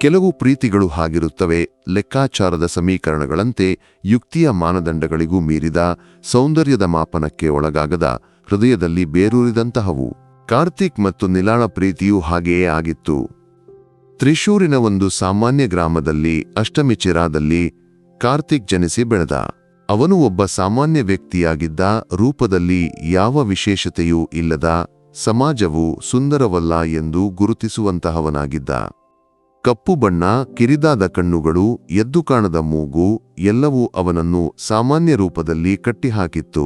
ಕೆಲವು ಪ್ರೀತಿಗಳು ಹಾಗಿರುತ್ತವೆ. ಲೆಕ್ಕಾಚಾರದ ಸಮೀಕರಣಗಳಂತೆ ಯುಕ್ತಿಯ ಮಾನದಂಡಗಳಿಗೂ ಮೀರಿದ ಸೌಂದರ್ಯದ ಮಾಪನಕ್ಕೆ ಒಳಗಾಗದ ಹೃದಯದಲ್ಲಿ ಬೇರೂರಿದಂತಹವು. ಕಾರ್ತಿಕ್ ಮತ್ತು ನಿಲಾಳ ಪ್ರೀತಿಯೂ ಹಾಗೆಯೇ ಆಗಿತ್ತು. ತ್ರಿಶೂರಿನ ಒಂದು ಸಾಮಾನ್ಯ ಗ್ರಾಮದಲ್ಲಿ, ಅಷ್ಟಮಿ ಚಿರಾದಲ್ಲಿ ಕಾರ್ತಿಕ್ ಜನಿಸಿ ಬೆಳೆದ. ಅವನು ಒಬ್ಬ ಸಾಮಾನ್ಯ ವ್ಯಕ್ತಿಯಾಗಿದ್ದ ರೂಪದಲ್ಲಿ ಯಾವ ವಿಶೇಷತೆಯೂ ಇಲ್ಲದ, ಸಮಾಜವು ಸುಂದರವಲ್ಲ ಎಂದು ಗುರುತಿಸುವಂತಹವನಾಗಿದ್ದ. ಕಪ್ಪು ಬಣ್ಣ, ಕಿರಿದಾದ ಕಣ್ಣುಗಳು, ಎದ್ದು ಕಾಣದ ಮೂಗು, ಎಲ್ಲವೂ ಅವನನ್ನು ಸಾಮಾನ್ಯ ರೂಪದಲ್ಲಿ ಕಟ್ಟಿಹಾಕಿತ್ತು.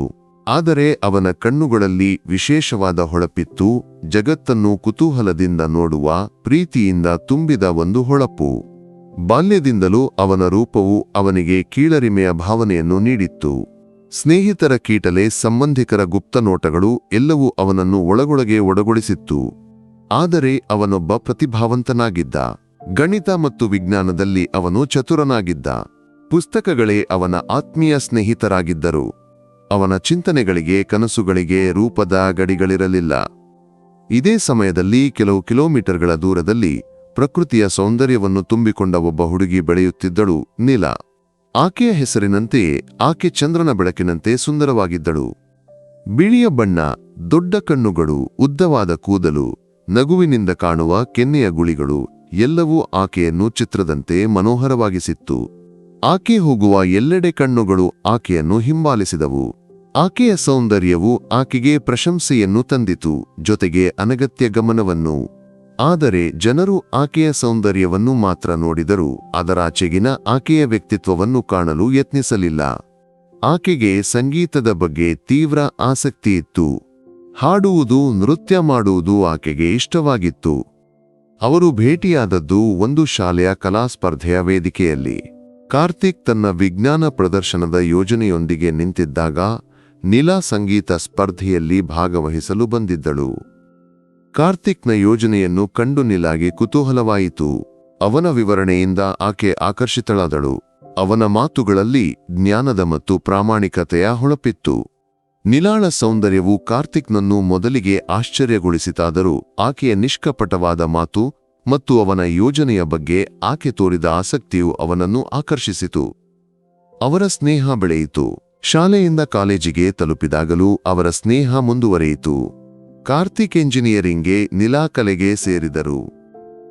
ಆದರೆ ಅವನ ಕಣ್ಣುಗಳಲ್ಲಿ ವಿಶೇಷವಾದ ಹೊಳಪಿತ್ತು, ಜಗತ್ತನ್ನು ಕುತೂಹಲದಿಂದ ನೋಡುವ, ಪ್ರೀತಿಯಿಂದ ತುಂಬಿದ ಒಂದು ಹೊಳಪು. ಬಾಲ್ಯದಿಂದಲೂ ಅವನ ರೂಪವು ಅವನಿಗೆ ಕೀಳರಿಮೆಯ ಭಾವನೆಯನ್ನು ನೀಡಿತ್ತು. ಸ್ನೇಹಿತರ ಕೀಟಲೆ ಸಂಬಂಧಿಕರ ಗುಪ್ತನೋಟಗಳು ಎಲ್ಲವೂ ಅವನನ್ನು ಒಳಗೊಳಗೆ ಒಡಗೊಳಿಸಿತ್ತು. ಆದರೆ ಅವನೊಬ್ಬ ಪ್ರತಿಭಾವಂತನಾಗಿದ್ದ. ಗಣಿತ ಮತ್ತು ವಿಜ್ಞಾನದಲ್ಲಿ ಅವನು ಚತುರನಾಗಿದ್ದ. ಪುಸ್ತಕಗಳೇ ಅವನ ಆತ್ಮೀಯ ಸ್ನೇಹಿತರಾಗಿದ್ದರು. ಅವನ ಚಿಂತನೆಗಳಿಗೆ ಕನಸುಗಳಿಗೆ ರೂಪದ ಗಡಿಗಳಿರಲಿಲ್ಲ. ಇದೇ ಸಮಯದಲ್ಲಿ ಕೆಲವು ಕಿಲೋಮೀಟರ್ಗಳ ದೂರದಲ್ಲಿ ಪ್ರಕೃತಿಯ ಸೌಂದರ್ಯವನ್ನು ತುಂಬಿಕೊಂಡ ಒಬ್ಬ ಹುಡುಗಿ ಬೆಳೆಯುತ್ತಿದ್ದಳು, ನೀಲ. ಆಕೆಯ ಹೆಸರಿನಂತೆಯೇ ಆಕೆ ಚಂದ್ರನ ಬೆಳಕಿನಂತೆ ಸುಂದರವಾಗಿದ್ದಳು. ಬಿಳಿಯ ಬಣ್ಣ, ದೊಡ್ಡ ಕಣ್ಣುಗಳು, ಉದ್ದವಾದ ಕೂದಲು, ನಗುವಿನಿಂದ ಕಾಣುವ ಕೆನ್ನೆಯ ಗುಳಿಗಳು ಎಲ್ಲವೂ ಆಕೆಯನ್ನು ಚಿತ್ರದಂತೆ ಮನೋಹರವಾಗಿಸಿತ್ತು. ಆಕೆ ಹೋಗುವ ಎಲ್ಲೆಡೆ ಕಣ್ಣುಗಳು ಆಕೆಯನ್ನು ಹಿಂಬಾಲಿಸಿದವು. ಆಕೆಯ ಸೌಂದರ್ಯವು ಆಕೆಗೆ ಪ್ರಶಂಸೆಯನ್ನು ತಂದಿತು, ಜೊತೆಗೆ ಅನಗತ್ಯ ಗಮನವನ್ನು. ಆದರೆ ಜನರು ಆಕೆಯ ಸೌಂದರ್ಯವನ್ನು ಮಾತ್ರ ನೋಡಿದರು ಅದರಾಚೆಗಿನ ಆಕೆಯ ವ್ಯಕ್ತಿತ್ವವನ್ನು ಕಾಣಲು ಯತ್ನಿಸಲಿಲ್ಲ. ಆಕೆಗೆ ಸಂಗೀತದ ಬಗ್ಗೆ ತೀವ್ರ ಆಸಕ್ತಿ ಇತ್ತು. ಹಾಡುವುದು, ನೃತ್ಯ ಮಾಡುವುದು ಆಕೆಗೆ ಇಷ್ಟವಾಗಿತ್ತು. ಅವರು ಭೇಟಿಯಾದದ್ದು ಒಂದು ಶಾಲೆಯ ಕಲಾಸ್ಪರ್ಧೆಯ ವೇದಿಕೆಯಲ್ಲಿ. ಕಾರ್ತಿಕ್ ತನ್ನ ವಿಜ್ಞಾನ ಪ್ರದರ್ಶನದ ಯೋಜನೆಯೊಂದಿಗೆ ನಿಂತಿದ್ದಾಗ ನಿಲಾ ಸಂಗೀತ ಸ್ಪರ್ಧೆಯಲ್ಲಿ ಭಾಗವಹಿಸಲು ಬಂದಿದ್ದಳು. ಕಾರ್ತಿಕ್ನ ಯೋಜನೆಯನ್ನು ಕಂಡು ನಿಲಾಗೆ ಕುತೂಹಲವಾಯಿತು. ಅವನ ವಿವರಣೆಯಿಂದ ಆಕೆ ಆಕರ್ಷಿತಳಾದಳು. ಅವನ ಮಾತುಗಳಲ್ಲಿ ಜ್ಞಾನದ ಮತ್ತು ಪ್ರಾಮಾಣಿಕತೆಯ ಹೊಳಪಿತ್ತು. ನಿಲಾಳ ಸೌಂದರ್ಯವು ಕಾರ್ತಿಕ್ನನ್ನು ಮೊದಲಿಗೆ ಆಶ್ಚರ್ಯಗೊಳಿಸಿತಾದರೂ ಆಕೆಯ ನಿಷ್ಕಪಟವಾದ ಮಾತು ಮತ್ತು ಅವನ ಯೋಜನೆಯ ಬಗ್ಗೆ ಆಕೆ ತೋರಿದ ಆಸಕ್ತಿಯು ಅವನನ್ನು ಆಕರ್ಷಿಸಿತು. ಅವರ ಸ್ನೇಹ ಬೆಳೆಯಿತು. ಶಾಲೆಯಿಂದ ಕಾಲೇಜಿಗೆ ತಲುಪಿದಾಗಲೂ ಅವರ ಸ್ನೇಹ ಮುಂದುವರೆಯಿತು. ಕಾರ್ತಿಕ್ ಎಂಜಿನಿಯರಿಂಗ್ಗೆ ನಿಲಾಕಲೆಗೆ ಸೇರಿದರು.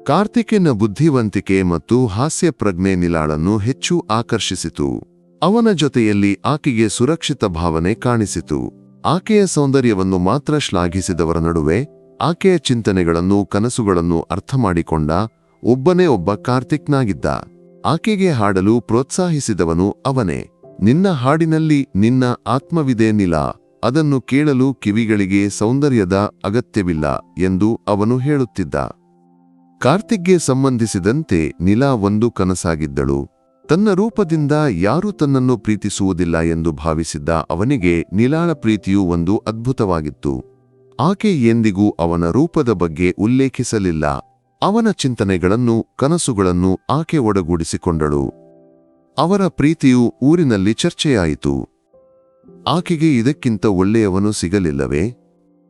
ಕಾರ್ತಿಕಿನ ಬುದ್ಧಿವಂತಿಕೆ ಮತ್ತು ಹಾಸ್ಯಪ್ರಜ್ಞೆ ನಿಲಾಳನ್ನು ಹೆಚ್ಚು ಆಕರ್ಷಿಸಿತು. ಅವನ ಜೊತೆಯಲ್ಲಿ ಆಕೆಗೆ ಸುರಕ್ಷಿತ ಭಾವನೆ ಕಾಣಿಸಿತು. ಆಕೆಯ ಸೌಂದರ್ಯವನ್ನು ಮಾತ್ರ ಶ್ಲಾಘಿಸಿದವರ ನಡುವೆ ಆಕೆಯ ಚಿಂತನೆಗಳನ್ನು ಕನಸುಗಳನ್ನು ಅರ್ಥಮಾಡಿಕೊಂಡ ಒಬ್ಬನೇ ಒಬ್ಬ ಕಾರ್ತಿಕ್ನಾಗಿದ್ದ. ಆಕೆಗೆ ಹಾಡಲು ಪ್ರೋತ್ಸಾಹಿಸಿದವನು ಅವನೇ. ನಿನ್ನ ಹಾಡಿನಲ್ಲಿ ನಿನ್ನ ಆತ್ಮವಿದೆ ನಿಲ, ಅದನ್ನು ಕೇಳಲು ಕಿವಿಗಳಿಗೆ ಸೌಂದರ್ಯದ ಅಗತ್ಯವಿಲ್ಲ ಎಂದು ಅವನು ಹೇಳುತ್ತಿದ್ದ. ಕಾರ್ತಿಕ್ಗೆ ಸಂಬಂಧಿಸಿದಂತೆ ನಿಲಾ ಒಂದು ಕನಸಾಗಿದ್ದಳು. ತನ್ನ ರೂಪದಿಂದ ಯಾರೂ ತನ್ನನ್ನು ಪ್ರೀತಿಸುವುದಿಲ್ಲ ಎಂದು ಭಾವಿಸಿದ್ದ ಅವನಿಗೆ ನಿಲಾಳ ಪ್ರೀತಿಯು ಒಂದು ಅದ್ಭುತವಾಗಿತ್ತು. ಆಕೆ ಎಂದಿಗೂ ಅವನ ರೂಪದ ಬಗ್ಗೆ ಉಲ್ಲೇಖಿಸಲಿಲ್ಲ. ಅವನ ಚಿಂತನೆಗಳನ್ನು, ಕನಸುಗಳನ್ನು ಆಕೆ ಒಡಗೂಡಿಸಿಕೊಂಡಳು. ಅವರ ಪ್ರೀತಿಯು ಊರಿನಲ್ಲಿ ಚರ್ಚೆಯಾಯಿತು. ಆಕೆಗೆ ಇದಕ್ಕಿಂತ ಒಳ್ಳೆಯವನು ಸಿಗಲಿಲ್ಲವೇ?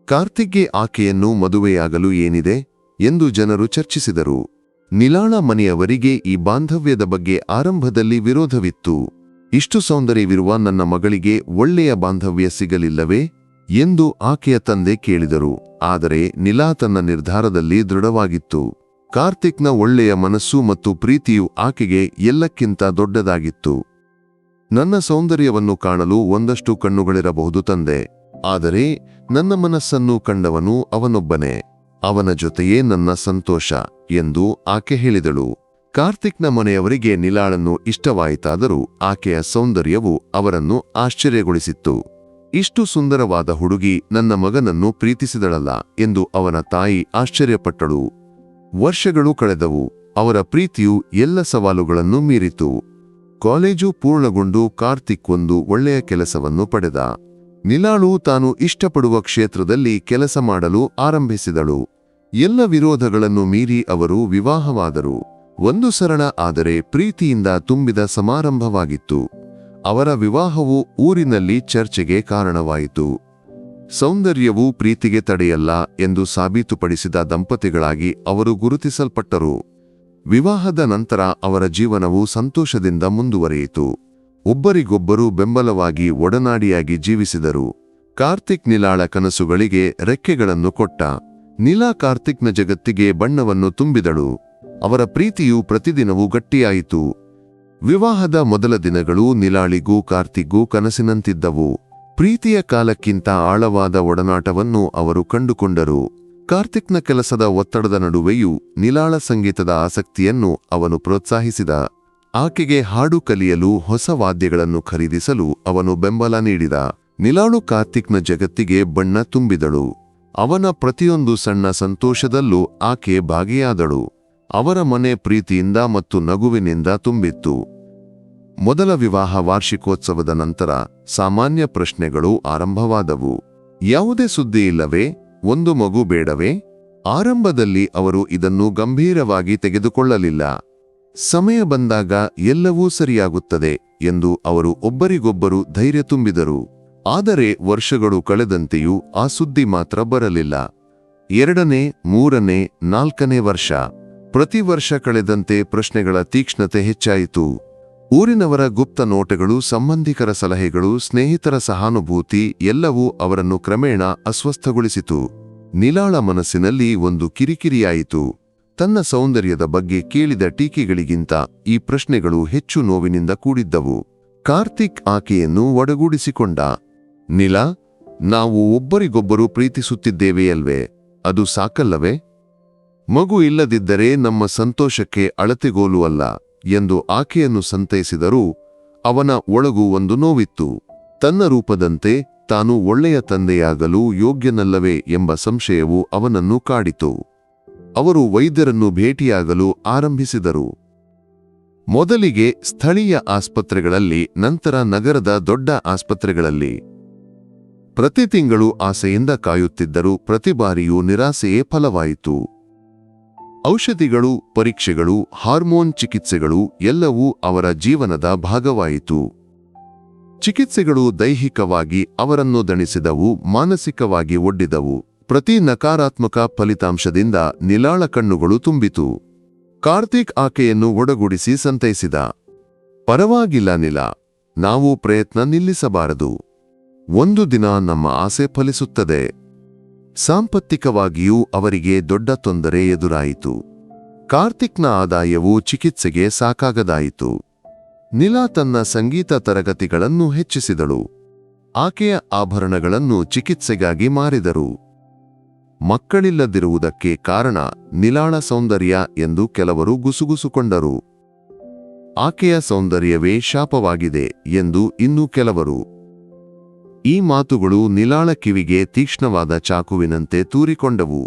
ಕಾರ್ತಿಕ್ಗೆ ಆಕೆಯನ್ನು ಮದುವೆಯಾಗಲು ಏನಿದೆ? ಎಂದು ಜನರು ಚರ್ಚಿಸಿದರು. ನಿಲಾಳ ಮನೆಯವರಿಗೆ ಈ ಬಾಂಧವ್ಯದ ಬಗ್ಗೆ ಆರಂಭದಲ್ಲಿ ವಿರೋಧವಿತ್ತು. ಇಷ್ಟು ಸೌಂದರ್ಯವಿರುವ ನನ್ನ ಮಗಳಿಗೆ ಒಳ್ಳೆಯ ಬಾಂಧವ್ಯ ಸಿಗಲಿಲ್ಲವೇ? ಎಂದು ಆಕೆಯ ತಂದೆ ಕೇಳಿದರು. ಆದರೆ ನಿಲಾ ತನ್ನ ನಿರ್ಧಾರದಲ್ಲಿ ದೃಢವಾಗಿತ್ತು. ಕಾರ್ತಿಕ್ನ ಒಳ್ಳೆಯ ಮನಸ್ಸು ಮತ್ತು ಪ್ರೀತಿಯು ಆಕೆಗೆ ಎಲ್ಲಕ್ಕಿಂತ ದೊಡ್ಡದಾಗಿತ್ತು. ನನ್ನ ಸೌಂದರ್ಯವನ್ನು ಕಾಣಲು ಒಂದಷ್ಟು ಕಣ್ಣುಗಳಿರಬಹುದು ತಂದೆ. ಆದರೆ ನನ್ನ ಮನಸ್ಸನ್ನು ಕಂಡವನು ಅವನೊಬ್ಬನೇ. ಅವನ ಜೊತೆಯೇ ನನ್ನ ಸಂತೋಷ ಎಂದು ಆಕೆ ಹೇಳಿದಳು. ಕಾರ್ತಿಕ್ನ ಮನೆಯವರಿಗೆ ನಿಲಾಳನ್ನು ಇಷ್ಟವಾಯಿತಾದರೂ ಆಕೆಯ ಸೌಂದರ್ಯವು ಅವರನ್ನು ಆಶ್ಚರ್ಯಗೊಳಿಸಿತ್ತು. ಇಷ್ಟು ಸುಂದರವಾದ ಹುಡುಗಿ ನನ್ನ ಮಗನನ್ನು ಪ್ರೀತಿಸಿದಳಲ್ಲ ಎಂದು ಅವನ ತಾಯಿ ಆಶ್ಚರ್ಯಪಟ್ಟಳು. ವರ್ಷಗಳು ಕಳೆದವು, ಅವರ ಪ್ರೀತಿಯು ಎಲ್ಲ ಸವಾಲುಗಳನ್ನು ಮೀರಿತು. ಕಾಲೇಜು ಪೂರ್ಣಗೊಂಡು ಕಾರ್ತಿಕ್ ಒಂದು ಒಳ್ಳೆಯ ಕೆಲಸವನ್ನು ಪಡೆದ. ನಿಲಾಳು ತಾನು ಇಷ್ಟಪಡುವ ಕ್ಷೇತ್ರದಲ್ಲಿ ಕೆಲಸ ಮಾಡಲು ಆರಂಭಿಸಿದಳು. ಎಲ್ಲ ವಿರೋಧಗಳನ್ನು ಮೀರಿ ಅವರು ವಿವಾಹವಾದರು. ಒಂದು ಸರಳ ಆದರೆ ಪ್ರೀತಿಯಿಂದ ತುಂಬಿದ ಸಮಾರಂಭವಾಗಿತ್ತು. ಅವರ ವಿವಾಹವು ಊರಿನಲ್ಲಿ ಚರ್ಚೆಗೆ ಕಾರಣವಾಯಿತು. ಸೌಂದರ್ಯವು ಪ್ರೀತಿಗೆ ತಡೆಯಲ್ಲ ಎಂದು ಸಾಬೀತುಪಡಿಸಿದ ದಂಪತಿಗಳಾಗಿ ಅವರು ಗುರುತಿಸಲ್ಪಟ್ಟರು. ವಿವಾಹದ ನಂತರ ಅವರ ಜೀವನವು ಸಂತೋಷದಿಂದ ಮುಂದುವರಿಯಿತು. ಒಬ್ಬರಿಗೊಬ್ಬರು ಬೆಂಬಲವಾಗಿ ಒಡನಾಡಿಯಾಗಿ ಜೀವಿಸಿದರು. ಕಾರ್ತಿಕ್ ನಿಲಾಳ ಕನಸುಗಳಿಗೆ ರೆಕ್ಕೆಗಳನ್ನು ಕೊಟ್ಟ. ನಿಲಾ ಕಾರ್ತಿಕ್ನ ಜಗತ್ತಿಗೆ ಬಣ್ಣವನ್ನು ತುಂಬಿದಳು. ಅವರ ಪ್ರೀತಿಯು ಪ್ರತಿದಿನವೂ ಗಟ್ಟಿಯಾಯಿತು. ವಿವಾಹದ ಮೊದಲ ದಿನಗಳು ನಿಲಾಳಿಗೂ ಕಾರ್ತಿಕ್ಗೂ ಕನಸಿನಂತಿದ್ದವು. ಪ್ರೀತಿಯ ಕಾಲಕ್ಕಿಂತ ಆಳವಾದ ಒಡನಾಟವನ್ನು ಅವರು ಕಂಡುಕೊಂಡರು. ಕಾರ್ತಿಕ್ನ ಕೆಲಸದ ಒತ್ತಡದ ನಡುವೆಯೂ ನಿಲಾಳ ಸಂಗೀತದ ಆಸಕ್ತಿಯನ್ನು ಅವನು ಪ್ರೋತ್ಸಾಹಿಸಿದ. ಆಕೆಗೆ ಹಾಡು ಕಲಿಯಲು ಹೊಸ ವಾದ್ಯಗಳನ್ನು ಖರೀದಿಸಲು ಅವನು ಬೆಂಬಲ ನೀಡಿದ. ನಿಲಾಳು ಕಾರ್ತಿಕ್ನ ಜಗತ್ತಿಗೆ ಬಣ್ಣ ತುಂಬಿದಳು. ಅವನ ಪ್ರತಿಯೊಂದು ಸಣ್ಣ ಸಂತೋಷದಲ್ಲೂ ಆಕೆ ಭಾಗಿಯಾದಳು. ಅವರ ಮನೆ ಪ್ರೀತಿಯಿಂದ ಮತ್ತು ನಗುವಿನಿಂದ ತುಂಬಿತ್ತು. ಮೊದಲ ವಿವಾಹ ವಾರ್ಷಿಕೋತ್ಸವದ ನಂತರ ಸಾಮಾನ್ಯ ಪ್ರಶ್ನೆಗಳು ಆರಂಭವಾದವು. ಯಾವುದೇ ಸುದ್ದಿ ಇಲ್ಲವೇ? ಒಂದು ಮಗು ಬೇಡವೇ? ಆರಂಭದಲ್ಲಿ ಅವರು ಇದನ್ನು ಗಂಭೀರವಾಗಿ ತೆಗೆದುಕೊಳ್ಳಲಿಲ್ಲ. ಸಮಯ ಬಂದಾಗ ಎಲ್ಲವೂ ಸರಿಯಾಗುತ್ತದೆ ಎಂದು ಅವರು ಒಬ್ಬರಿಗೊಬ್ಬರು ಧೈರ್ಯ ತುಂಬಿದರು. ಆದರೆ ವರ್ಷಗಳು ಕಳೆದಂತೆಯೂ ಆ ಸುದ್ದಿ ಮಾತ್ರ ಬರಲಿಲ್ಲ. ಎರಡನೇ, ಮೂರನೇ, ನಾಲ್ಕನೇ ವರ್ಷ. ಪ್ರತಿ ವರ್ಷ ಕಳೆದಂತೆ ಪ್ರಶ್ನೆಗಳ ತೀಕ್ಷ್ಣತೆ ಹೆಚ್ಚಾಯಿತು. ಊರಿನವರ ಗುಪ್ತ ನೋಟಗಳು, ಸಂಬಂಧಿಕರ ಸಲಹೆಗಳು, ಸ್ನೇಹಿತರ ಸಹಾನುಭೂತಿ ಎಲ್ಲವೂ ಅವರನ್ನು ಕ್ರಮೇಣ ಅಸ್ವಸ್ಥಗೊಳಿಸಿತು. ನಿಲಾಳ ಮನಸ್ಸಿನಲ್ಲಿ ಒಂದು ಕಿರಿಕಿರಿಯಾಯಿತು. ತನ್ನ ಸೌಂದರ್ಯದ ಬಗ್ಗೆ ಕೇಳಿದ ಟೀಕೆಗಳಿಗಿಂತ ಈ ಪ್ರಶ್ನೆಗಳು ಹೆಚ್ಚು ನೋವಿನಿಂದ ಕೂಡಿದ್ದವು. ಕಾರ್ತಿಕ್ ಆಕೆಯನ್ನು ಒಡಗೂಡಿಸಿಕೊಂಡ. ನಿಲಾ, ನಾವು ಒಬ್ಬರಿಗೊಬ್ಬರು ಪ್ರೀತಿಸುತ್ತಿದ್ದೇವೆಯಲ್ವೇ ಅದು ಸಾಕಲ್ಲವೇ? ಮಗು ಇಲ್ಲದಿದ್ದರೆ ನಮ್ಮ ಸಂತೋಷಕ್ಕೆ ಅಳತೆಗೋಲು ಅಲ್ಲ ಎಂದು ಆಕೆಯನ್ನು ಸಂತೈಸಿದರೂ ಅವನ ಒಳಗೂ ಒಂದು ನೋವಿತ್ತು. ತನ್ನ ರೂಪದಂತೆ ತಾನು ಒಳ್ಳೆಯ ತಂದೆಯಾಗಲು ಯೋಗ್ಯನಲ್ಲವೇ ಎಂಬ ಸಂಶಯವು ಅವನನ್ನು ಕಾಡಿತು. ಅವರು ವೈದ್ಯರನ್ನು ಭೇಟಿಯಾಗಲು ಆರಂಭಿಸಿದರು. ಮೊದಲಿಗೆ ಸ್ಥಳೀಯ ಆಸ್ಪತ್ರೆಗಳಲ್ಲಿ, ನಂತರ ನಗರದ ದೊಡ್ಡ ಆಸ್ಪತ್ರೆಗಳಲ್ಲಿ. ಪ್ರತಿ ತಿಂಗಳು ಆಸೆಯಿಂದ ಕಾಯುತ್ತಿದ್ದರೂ ಪ್ರತಿ ಬಾರಿಯೂ ನಿರಾಸೆಯೇ ಫಲವಾಯಿತು. ಔಷಧಿಗಳು, ಪರೀಕ್ಷೆಗಳು, ಹಾರ್ಮೋನ್ ಚಿಕಿತ್ಸೆಗಳು ಎಲ್ಲವೂ ಅವರ ಜೀವನದ ಭಾಗವಾಯಿತು. ಚಿಕಿತ್ಸೆಗಳು ದೈಹಿಕವಾಗಿ ಅವರನ್ನು ದಣಿಸಿದವು, ಮಾನಸಿಕವಾಗಿ ಒಡ್ಡಿದವು. ಪ್ರತಿ ನಕಾರಾತ್ಮಕ ಫಲಿತಾಂಶದಿಂದ ನಿಲಾಳ ಕಣ್ಣುಗಳು ತುಂಬಿತು. ಕಾರ್ತಿಕ್ ಆಕೆಯನ್ನು ಒಡಗೂಡಿಸಿ ಸಂತೈಸಿದ. ಪರವಾಗಿಲ್ಲ ನಿಲ, ನಾವು ಪ್ರಯತ್ನ ನಿಲ್ಲಿಸಬಾರದು. ಒಂದು ದಿನ ನಮ್ಮ ಆಸೆ ಫಲಿಸುತ್ತದೆ. ಸಾಂಪತ್ತಿಕವಾಗಿಯೂ ಅವರಿಗೆ ದೊಡ್ಡ ತೊಂದರೆ ಎದುರಾಯಿತು. ಕಾರ್ತಿಕ್ನ ಆದಾಯವು ಚಿಕಿತ್ಸೆಗೆ ಸಾಕಾಗದಾಯಿತು. ನಿಲಾ ತನ್ನ ಸಂಗೀತ ತರಗತಿಗಳನ್ನು ಹೆಚ್ಚಿಸಿದಳು. ಆಕೆಯ ಆಭರಣಗಳನ್ನು ಚಿಕಿತ್ಸೆಗಾಗಿ ಮಾರಿದರು. ಮಕ್ಕಳಿಲ್ಲದಿರುವುದಕ್ಕೆ ಕಾರಣ ನಿಲಾಳ ಸೌಂದರ್ಯ ಎಂದು ಕೆಲವರು ಗುಸುಗುಸುಕೊಂಡರು. ಆಕೆಯ ಸೌಂದರ್ಯವೇ ಶಾಪವಾಗಿದೆ ಎಂದು ಇನ್ನೂ ಕೆಲವರು ಈ ಮಾತುಗಳು ನಿಲಾಳ ಕಿವಿಗೆ ತೀಕ್ಷ್ಣವಾದ ಚಾಕುವಿನಂತೆ ತೂರಿಕೊಂಡವು.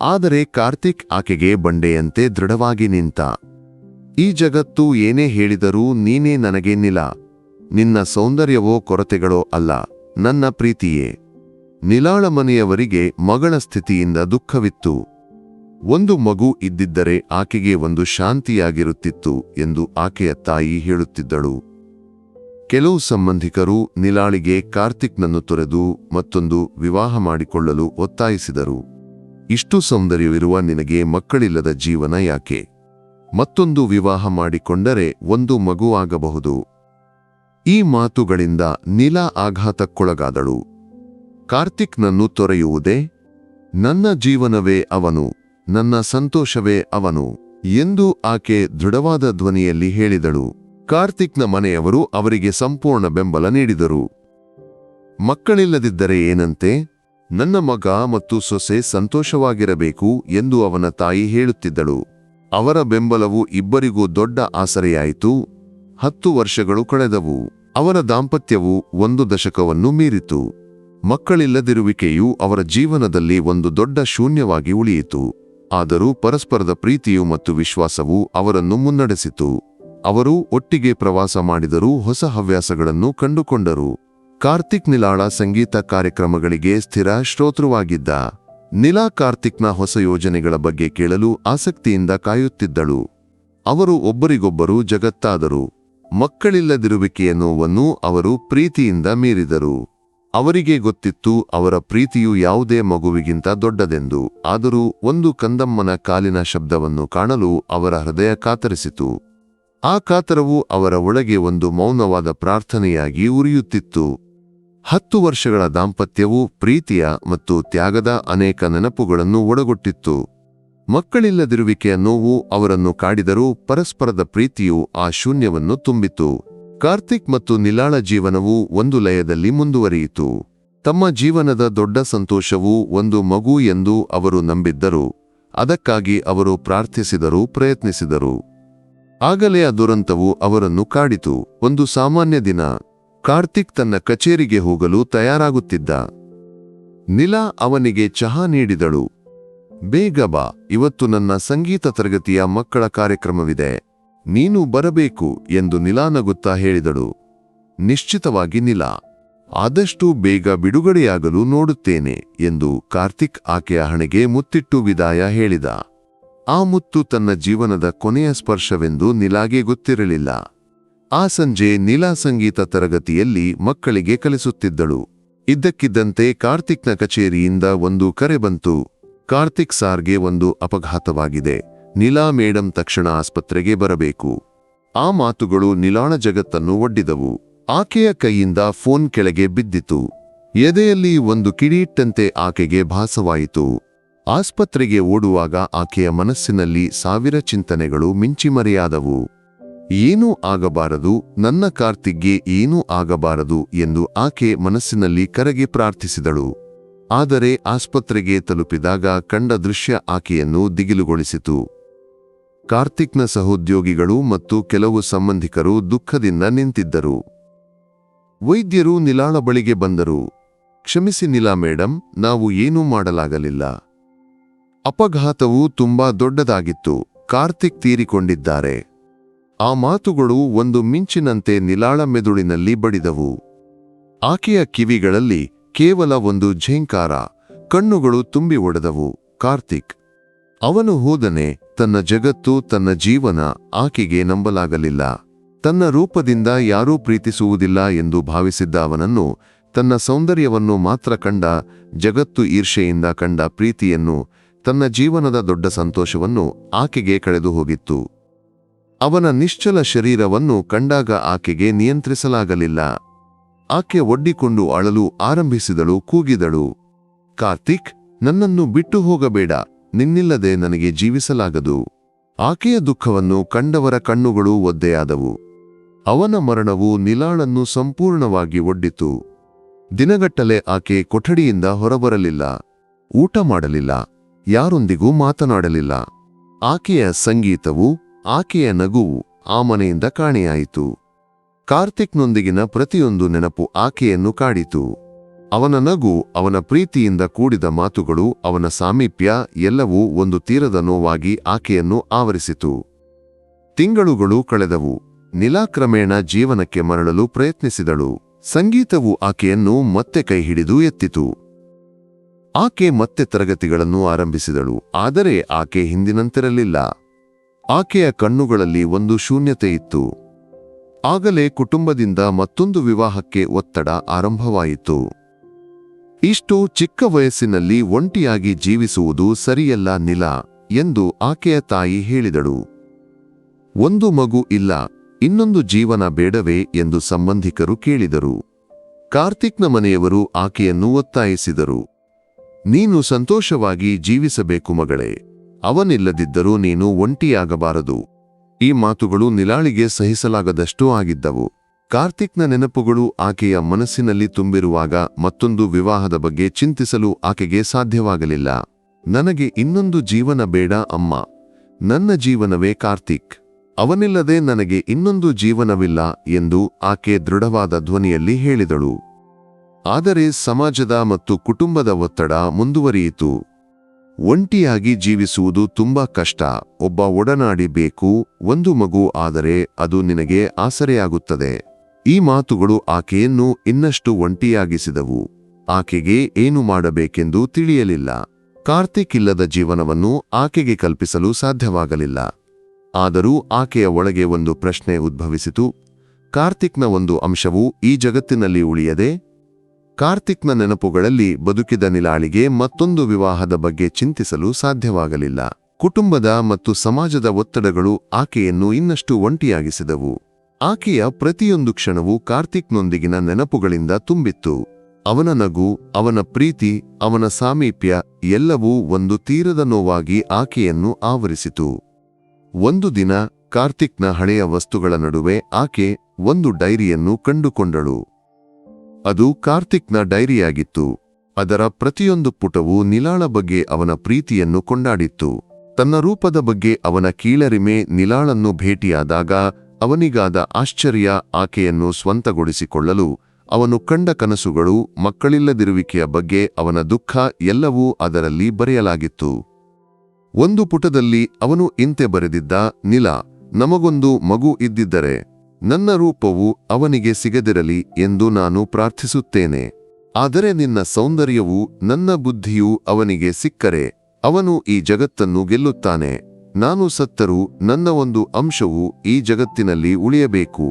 ಆದರೆ ಕಾರ್ತಿಕ್ ಆಕೆಗೆ ಬಂಡೆಯಂತೆ ದೃಢವಾಗಿ ನಿಂತ, ಈ ಜಗತ್ತು ಏನೇ ಹೇಳಿದರೂ ನೀನೇ ನನಗೆ ನಿಲ. ನಿನ್ನ ಸೌಂದರ್ಯವೋ ಕೊರತೆಗಳೋ ಅಲ್ಲ, ನನ್ನ ಪ್ರೀತಿಯೇ. ನಿಲಾಳ ಮನೆಯವರಿಗೆ ಮಗಳ ಸ್ಥಿತಿಯಿಂದ ದುಃಖವಿತ್ತು. ಒಂದು ಮಗು ಇದ್ದಿದ್ದರೆ ಆಕೆಗೆ ಒಂದು ಶಾಂತಿಯಾಗಿರುತ್ತಿತ್ತು ಎಂದು ಆಕೆಯ ತಾಯಿ ಹೇಳುತ್ತಿದ್ದಳು. ಕೆಲವು ಸಂಬಂಧಿಕರು ನಿಲಾಳಿಗೆ ಕಾರ್ತಿಕ್ನನ್ನು ತೊರೆದು ಮತ್ತೊಂದು ವಿವಾಹ ಮಾಡಿಕೊಳ್ಳಲು ಒತ್ತಾಯಿಸಿದರು. ಇಷ್ಟು ಸೌಂದರ್ಯವಿರುವ ನಿನಗೆ ಮಕ್ಕಳಿಲ್ಲದ ಜೀವನ ಯಾಕೆ? ಮತ್ತೊಂದು ವಿವಾಹ ಮಾಡಿಕೊಂಡರೆ ಒಂದು ಮಗು ಆಗಬಹುದು. ಈ ಮಾತುಗಳಿಂದ ನಿಲಾ ಆಘಾತಕ್ಕೊಳಗಾದಳು. ಕಾರ್ತಿಕ್ನನ್ನು ತೊರೆಯುವುದೇ? ನನ್ನ ಜೀವನವೇ ಅವನು, ನನ್ನ ಸಂತೋಷವೇ ಅವನು, ಎಂದು ಆಕೆ ದೃಢವಾದ ಧ್ವನಿಯಲ್ಲಿ ಹೇಳಿದಳು. ಕಾರ್ತಿಕ್ನ ಮನೆಯವರು ಅವರಿಗೆ ಸಂಪೂರ್ಣ ಬೆಂಬಲ ನೀಡಿದರು. ಮಕ್ಕಳಿಲ್ಲದಿದ್ದರೆ ಏನಂತೆ? ನನ್ನ ಮಗ ಮತ್ತು ಸೊಸೆ ಸಂತೋಷವಾಗಿರಬೇಕು ಎಂದು ಅವನ ತಾಯಿ ಹೇಳುತ್ತಿದ್ದಳು. ಅವರ ಬೆಂಬಲವು ಇಬ್ಬರಿಗೂ ದೊಡ್ಡ ಆಸರೆಯಾಯಿತು. ಹತ್ತು ವರ್ಷಗಳು ಕಳೆದವು. ಅವರ ದಾಂಪತ್ಯವು ಒಂದು ದಶಕವನ್ನು ಮೀರಿತು. ಮಕ್ಕಳಿಲ್ಲದಿರುವಿಕೆಯು ಅವರ ಜೀವನದಲ್ಲಿ ಒಂದು ದೊಡ್ಡ ಶೂನ್ಯವಾಗಿ ಉಳಿಯಿತು. ಆದರೂ ಪರಸ್ಪರದ ಪ್ರೀತಿಯು ಮತ್ತು ವಿಶ್ವಾಸವು ಅವರನ್ನು ಮುನ್ನಡೆಸಿತು. ಅವರು ಒಟ್ಟಿಗೆ ಪ್ರವಾಸ ಮಾಡಿದರೂ ಹೊಸ ಹವ್ಯಾಸಗಳನ್ನು ಕಂಡುಕೊಂಡರು. ಕಾರ್ತಿಕ್ ನಿಲಾಳ ಸಂಗೀತ ಕಾರ್ಯಕ್ರಮಗಳಿಗೆ ಸ್ಥಿರ ಶ್ರೋತೃವಾಗಿದ್ದ. ನಿಲಾ ಕಾರ್ತಿಕ್ನ ಹೊಸ ಯೋಜನೆಗಳ ಬಗ್ಗೆ ಕೇಳಲು ಆಸಕ್ತಿಯಿಂದ ಕಾಯುತ್ತಿದ್ದಳು. ಅವರು ಒಬ್ಬರಿಗೊಬ್ಬರು ಜಗತ್ತಾದರು. ಮಕ್ಕಳಿಲ್ಲದಿರುವಿಕೆಯ ನೋವನ್ನು ಅವರು ಪ್ರೀತಿಯಿಂದ ಮೀರಿದರು. ಅವರಿಗೆ ಗೊತ್ತಿತ್ತು ಅವರ ಪ್ರೀತಿಯು ಯಾವುದೇ ಮಗುವಿಗಿಂತ ದೊಡ್ಡದೆಂದು. ಆದರೂ ಒಂದು ಕಂದಮ್ಮನ ಕಾಲಿನ ಶಬ್ದವನ್ನು ಕಾಣಲು ಅವರ ಹೃದಯ ಕಾತರಿಸಿತು. ಆ ಕಾತರವು ಅವರ ಒಳಗೆ ಒಂದು ಮೌನವಾದ ಪ್ರಾರ್ಥನೆಯಾಗಿ ಉರಿಯುತ್ತಿತ್ತು. ಹತ್ತು ವರ್ಷಗಳ ದಾಂಪತ್ಯವು ಪ್ರೀತಿಯ ಮತ್ತು ತ್ಯಾಗದ ಅನೇಕ ನೆನಪುಗಳನ್ನು ಒಳಗೊಟ್ಟಿತ್ತು. ಮಕ್ಕಳಿಲ್ಲದಿರುವಿಕೆಯ ನೋವು ಅವರನ್ನು ಕಾಡಿದರೂ ಪರಸ್ಪರದ ಪ್ರೀತಿಯು ಆ ಶೂನ್ಯವನ್ನು ತುಂಬಿತು ಕಾರ್ತಿಕ್ ಮತ್ತು ನಿಲಾಳ ಜೀವನವು ಒಂದು ಲಯದಲ್ಲಿ ಮುಂದುವರಿಯಿತು. ತಮ್ಮ ಜೀವನದ ದೊಡ್ಡ ಸಂತೋಷವು ಒಂದು ಮಗು ಎಂದು ಅವರು ನಂಬಿದ್ದರು. ಅದಕ್ಕಾಗಿ ಅವರು ಪ್ರಾರ್ಥಿಸಿದರು ಪ್ರಯತ್ನಿಸಿದರು. ಆಗಲೇ ಆ ದುರಂತವು ಅವರನ್ನು ಕಾಡಿತು. ಒಂದು ಸಾಮಾನ್ಯ ದಿನ, ಕಾರ್ತಿಕ್ ತನ್ನ ಕಚೇರಿಗೆ ಹೋಗಲು ತಯಾರಾಗುತ್ತಿದ್ದ. ನಿಲಾ ಅವನಿಗೆ ಚಹಾ ನೀಡಿದಳು. ಬೇಗ ಬಾ, ಇವತ್ತು ನನ್ನ ಸಂಗೀತ ತರಗತಿಯ ಮಕ್ಕಳ ಕಾರ್ಯಕ್ರಮವಿದೆ. ನೀನು ಬರಬೇಕು ಎಂದು ನಿಲಾನಗುತ್ತಾ ಹೇಳಿದಳು. ನಿಶ್ಚಿತವಾಗಿ ನಿಲಾ, ಆದಷ್ಟು ಬೇಗ ಬಿಡುಗಡೆಯಾಗಲು ನೋಡುತ್ತೇನೆ ಎಂದು ಕಾರ್ತಿಕ್ ಆಕೆಯ ಹಣೆಗೆ ಮುತ್ತಿಟ್ಟು ವಿದಾಯ ಹೇಳಿದ. ಆ ಮುತ್ತು ತನ್ನ ಜೀವನದ ಕೊನೆಯ ಸ್ಪರ್ಶವೆಂದು ನಿಲಾಗೆ ಗೊತ್ತಿರಲಿಲ್ಲ. ಆ ಸಂಜೆ ನೀಲಾ ಸಂಗೀತ ತರಗತಿಯಲ್ಲಿ ಮಕ್ಕಳಿಗೆ ಕಲಿಸುತ್ತಿದ್ದಳು. ಇದ್ದಕ್ಕಿದ್ದಂತೆ ಕಾರ್ತಿಕ್ನ ಕಚೇರಿಯಿಂದ ಒಂದು ಕರೆ ಬಂತು. ಕಾರ್ತಿಕ್ ಸಾರ್ಗೆ ಒಂದು ಅಪಘಾತವಾಗಿದೆ. ನಿಲಾ ಮೇಡಂ ತಕ್ಷಣ ಆಸ್ಪತ್ರೆಗೆ ಬರಬೇಕು. ಆ ಮಾತುಗಳು ನಿಲಾಣ ಜಗತ್ತನ್ನು ಒಡ್ಡಿದವು. ಆಕೆಯ ಕೈಯಿಂದ ಫೋನ್ ಕೆಳಗೆ ಬಿದ್ದಿತು. ಎದೆಯಲ್ಲಿ ಒಂದು ಕಿಡಿಯಿಟ್ಟಂತೆ ಆಕೆಗೆ ಭಾಸವಾಯಿತು. ಆಸ್ಪತ್ರೆಗೆ ಓಡುವಾಗ ಆಕೆಯ ಮನಸ್ಸಿನಲ್ಲಿ ಸಾವಿರ ಚಿಂತನೆಗಳು ಮಿಂಚಿಮರೆಯಾದವು. ಏನೂ ಆಗಬಾರದು, ನನ್ನ ಕಾರ್ತಿಕ್ಗೆ ಏನೂ ಆಗಬಾರದು ಎಂದು ಆಕೆ ಮನಸ್ಸಿನಲ್ಲಿ ಕರಗೆ ಪ್ರಾರ್ಥಿಸಿದಳು. ಆದರೆ ಆಸ್ಪತ್ರೆಗೆ ತಲುಪಿದಾಗ ಕಂಡ ದೃಶ್ಯ ಆಕೆಯನ್ನು ದಿಗಿಲುಗೊಳಿಸಿತು. ಕಾರ್ತಿಕ್ನ ಸಹೋದ್ಯೋಗಿಗಳು ಮತ್ತು ಕೆಲವು ಸಂಬಂಧಿಕರು ದುಃಖದಿಂದ ನಿಂತಿದ್ದರು. ವೈದ್ಯರು ನಿಲಾಳ ಬಳಿಗೆ ಬಂದರು. ಕ್ಷಮಿಸಿ ನಿಲಾ ಮೇಡಂ, ನಾವು ಏನೂ ಮಾಡಲಾಗಲಿಲ್ಲ. ಅಪಘಾತವು ತುಂಬಾ ದೊಡ್ಡದಾಗಿತ್ತು. ಕಾರ್ತಿಕ್ ತೀರಿಕೊಂಡಿದ್ದಾರೆ. ಆ ಮಾತುಗಳು ಒಂದು ಮಿಂಚಿನಂತೆ ನಿಲಾಳ ಮೆದುಳಿನಲ್ಲಿ ಬಡಿದವು. ಆಕೆಯ ಕಿವಿಗಳಲ್ಲಿ ಕೇವಲ ಒಂದು ಝೇಂಕಾರ, ಕಣ್ಣುಗಳು ತುಂಬಿ ಒಡೆದವು. ಕಾರ್ತಿಕ್, ಅವನು ಹೋದನೆ, ತನ್ನ ಜಗತ್ತು, ತನ್ನ ಜೀವನ ಆಕೆಗೆ ನಂಬಲಾಗಲಿಲ್ಲ. ತನ್ನ ರೂಪದಿಂದ ಯಾರೂ ಪ್ರೀತಿಸುವುದಿಲ್ಲ ಎಂದು ಭಾವಿಸಿದ್ದ ಅವನನ್ನು, ತನ್ನ ಸೌಂದರ್ಯವನ್ನು ಮಾತ್ರ ಕಂಡ ಜಗತ್ತು ಈರ್ಷೆಯಿಂದ ಕಂಡ ಪ್ರೀತಿಯನ್ನು ತನ್ನ ಜೀವನದ ದೊಡ್ಡ ಸಂತೋಷವನ್ನು ಆಕೆಗೆ ಕಳೆದು ಹೋಗಿತ್ತು. ಅವನ ನಿಶ್ಚಲ ಶರೀರವನ್ನು ಕಂಡಾಗ ಆಕೆಗೆ ನಿಯಂತ್ರಿಸಲಾಗಲಿಲ್ಲ. ಆಕೆ ಒಡ್ಡಿಕೊಂಡು ಅಳಲು ಆರಂಭಿಸಿದಳು, ಕೂಗಿದಳು. ಕಾರ್ತಿಕ್, ನನ್ನನ್ನು ಬಿಟ್ಟು ಹೋಗಬೇಡ, ನಿನ್ನಿಲ್ಲದೆ ನನಗೆ ಜೀವಿಸಲಾಗದು. ಆಕೆಯ ದುಃಖವನ್ನು ಕಂಡವರ ಕಣ್ಣುಗಳು ಒದ್ದೆಯಾದವು. ಅವನ ಮರಣವು ನಿಲಾಳನ್ನು ಸಂಪೂರ್ಣವಾಗಿ ಒಡ್ಡಿತು. ದಿನಗಟ್ಟಲೆ ಆಕೆ ಕೊಠಡಿಯಿಂದ ಹೊರಬರಲಿಲ್ಲ. ಊಟ ಮಾಡಲಿಲ್ಲ. ಯಾರೊಂದಿಗೂ ಮಾತನಾಡಲಿಲ್ಲ. ಆಕೆಯ ಸಂಗೀತವು, ಆಕೆಯ ನಗುವು ಆ ಮನೆಯಿಂದ ಕಾಣೆಯಾಯಿತು. ಕಾರ್ತಿಕ್ನೊಂದಿಗಿನ ಪ್ರತಿಯೊಂದು ನೆನಪು ಆಕೆಯನ್ನು ಕಾಡಿತು. ಅವನ ನಗು, ಅವನ ಪ್ರೀತಿಯಿಂದ ಕೂಡಿದ ಮಾತುಗಳು, ಅವನ ಸಾಮೀಪ್ಯ ಎಲ್ಲವೂ ಒಂದು ತೀರದ ನೋವಾಗಿ ಆಕೆಯನ್ನು ಆವರಿಸಿತು. ತಿಂಗಳುಗಳು ಕಳೆದವು. ನಿಲಾಕ್ರಮೇಣ ಜೀವನಕ್ಕೆ ಮರಳಲು ಪ್ರಯತ್ನಿಸಿದಳು. ಸಂಗೀತವು ಆಕೆಯನ್ನು ಮತ್ತೆ ಕೈಹಿಡಿದು ಎತ್ತಿತು. ಆಕೆ ಮತ್ತೆ ತರಗತಿಗಳನ್ನು ಆರಂಭಿಸಿದಳು. ಆದರೆ ಆಕೆ ಹಿಂದಿನಂತಿರಲಿಲ್ಲ. ಆಕೆಯ ಕಣ್ಣುಗಳಲ್ಲಿ ಒಂದು ಶೂನ್ಯತೆ ಇತ್ತು. ಆಗಲೇ ಕುಟುಂಬದಿಂದ ಮತ್ತೊಂದು ವಿವಾಹಕ್ಕೆ ಒತ್ತಡ ಆರಂಭವಾಯಿತು. ಇಷ್ಟು ಚಿಕ್ಕ ವಯಸ್ಸಿನಲ್ಲಿ ಒಂಟಿಯಾಗಿ ಜೀವಿಸುವುದು ಸರಿಯಲ್ಲ ನಿಲ ಎಂದು ಆಕೆಯ ತಾಯಿ ಹೇಳಿದಳು. ಒಂದು ಮಗು ಇಲ್ಲ, ಇನ್ನೊಂದು ಜೀವನ ಬೇಡವೇ ಎಂದು ಸಂಬಂಧಿಕರು ಕೇಳಿದರು. ಕಾರ್ತಿಕ್ನ ಮನೆಯವರು ಆಕೆಯನ್ನು ಒತ್ತಾಯಿಸಿದರು. ನೀನು ಸಂತೋಷವಾಗಿ ಜೀವಿಸಬೇಕು ಮಗಳೇ. ಅವನಿಲ್ಲದಿದ್ದರೂ ನೀನು ಒಂಟಿಯಾಗಬಾರದು. ಈ ಮಾತುಗಳು ನಿಲಾಳಿಗೆ ಸಹಿಸಲಾಗದಷ್ಟೂ ಆಗಿದ್ದವು. ಕಾರ್ತಿಕ್ನ ನೆನಪುಗಳು ಆಕೆಯ ಮನಸ್ಸಿನಲ್ಲಿ ತುಂಬಿರುವಾಗ ಮತ್ತೊಂದು ವಿವಾಹದ ಬಗ್ಗೆ ಚಿಂತಿಸಲು ಆಕೆಗೆ ಸಾಧ್ಯವಾಗಲಿಲ್ಲ. ನನಗೆ ಇನ್ನೊಂದು ಜೀವನ ಬೇಡ ಅಮ್ಮ. ನನ್ನ ಜೀವನವೇ ಕಾರ್ತಿಕ್. ಅವನಿಲ್ಲದೆ ನನಗೆ ಇನ್ನೊಂದು ಜೀವನವಿಲ್ಲ ಎಂದು ಆಕೆ ದೃಢವಾದ ಧ್ವನಿಯಲ್ಲಿ ಹೇಳಿದಳು. ಆದರೆ ಸಮಾಜದ ಮತ್ತು ಕುಟುಂಬದ ಒತ್ತಡ ಮುಂದುವರಿಯಿತು. ಒಂಟಿಯಾಗಿ ಜೀವಿಸುವುದು ತುಂಬಾ ಕಷ್ಟ, ಒಬ್ಬ ಒಡನಾಡಿ ಬೇಕು, ಒಂದು ಮಗು ಆದರೆ ಅದು ನಿನಗೆ ಆಸರೆಯಾಗುತ್ತದೆ. ಈ ಮಾತುಗಳು ಆಕೆಯನ್ನು ಇನ್ನಷ್ಟು ಒಂಟಿಯಾಗಿಸಿದವು. ಆಕೆಗೆ ಏನು ಮಾಡಬೇಕೆಂದು ತಿಳಿಯಲಿಲ್ಲ. ಕಾರ್ತಿಕ್ ಇಲ್ಲದ ಜೀವನವನ್ನು ಆಕೆಗೆ ಕಲ್ಪಿಸಲು ಸಾಧ್ಯವಾಗಲಿಲ್ಲ. ಆದರೂ ಆಕೆಯ ಒಳಗೆ ಒಂದು ಪ್ರಶ್ನೆ ಉದ್ಭವಿಸಿತು. ಕಾರ್ತಿಕ್ನ ಒಂದು ಅಂಶವು ಈ ಜಗತ್ತಿನಲ್ಲಿ ಉಳಿಯದೆ ಕಾರ್ತಿಕ್ನ ನೆನಪುಗಳಲ್ಲಿ ಬದುಕಿದ ನಿಲಾಳಿಗೆ ಮತ್ತೊಂದು ವಿವಾಹದ ಬಗ್ಗೆ ಚಿಂತಿಸಲು ಸಾಧ್ಯವಾಗಲಿಲ್ಲ. ಕುಟುಂಬದ ಮತ್ತು ಸಮಾಜದ ಒತ್ತಡಗಳು ಆಕೆಯನ್ನು ಇನ್ನಷ್ಟು ಒಂಟಿಯಾಗಿಸಿದವು. ಆಕೆಯ ಪ್ರತಿಯೊಂದು ಕ್ಷಣವೂ ಕಾರ್ತಿಕ್ನೊಂದಿಗಿನ ನೆನಪುಗಳಿಂದ ತುಂಬಿತ್ತು. ಅವನ ನಗು, ಅವನ ಪ್ರೀತಿ, ಅವನ ಸಾಮೀಪ್ಯ ಎಲ್ಲವೂ ಒಂದು ತೀರದ ನೋವಾಗಿ ಆಕೆಯನ್ನು ಆವರಿಸಿತು. ಒಂದು ದಿನ ಕಾರ್ತಿಕ್ನ ಹಳೆಯ ವಸ್ತುಗಳ ನಡುವೆ ಆಕೆ ಒಂದು ಡೈರಿಯನ್ನು ಕಂಡುಕೊಂಡಳು. ಅದು ಕಾರ್ತಿಕ್ನ ಡೈರಿಯಾಗಿತ್ತು. ಅದರ ಪ್ರತಿಯೊಂದು ಪುಟವು ನಿಲಾಳ ಬಗ್ಗೆ ಅವನ ಪ್ರೀತಿಯನ್ನು ಕೊಂಡಾಡಿತ್ತು. ತನ್ನ ರೂಪದ ಬಗ್ಗೆ ಅವನ ಕೀಳರಿಮೆ ನಿಲಾಳನ್ನು ಭೇಟಿಯಾದಾಗ ಅವನಿಗಾದ ಆಶ್ಚರ್ಯ ಆಕೆಯನ್ನು ಸ್ವಂತಗೊಳಿಸಿಕೊಳ್ಳಲು ಅವನು ಕಂಡ ಕನಸುಗಳು ಮಕ್ಕಳಿಲ್ಲದಿರುವಿಕೆಯ ಬಗ್ಗೆ ಅವನ ದುಃಖ ಎಲ್ಲವೂ ಅದರಲ್ಲಿ ಬರೆಯಲಾಗಿತ್ತು. ಒಂದು ಪುಟದಲ್ಲಿ ಅವನು ಇಂತೆ ಬರೆದಿದ್ದ, ನಿಲ, ನಮಗೊಂದು ಮಗು ಇದ್ದಿದ್ದರೆ ನನ್ನ ರೂಪವು ಅವನಿಗೆ ಸಿಗದಿರಲಿ ಎಂದು ನಾನು ಪ್ರಾರ್ಥಿಸುತ್ತೇನೆ. ಆದರೆ ನಿನ್ನ ಸೌಂದರ್ಯವು ನನ್ನ ಬುದ್ಧಿಯೂ ಅವನಿಗೆ ಸಿಕ್ಕರೆ, ಅವನು ಈ ಜಗತ್ತನ್ನು ಗೆಲ್ಲುತ್ತಾನೆ. ನಾನು ಸತ್ತರೂ ನನ್ನ ಒಂದು ಅಂಶವು ಈ ಜಗತ್ತಿನಲ್ಲಿ ಉಳಿಯಬೇಕು.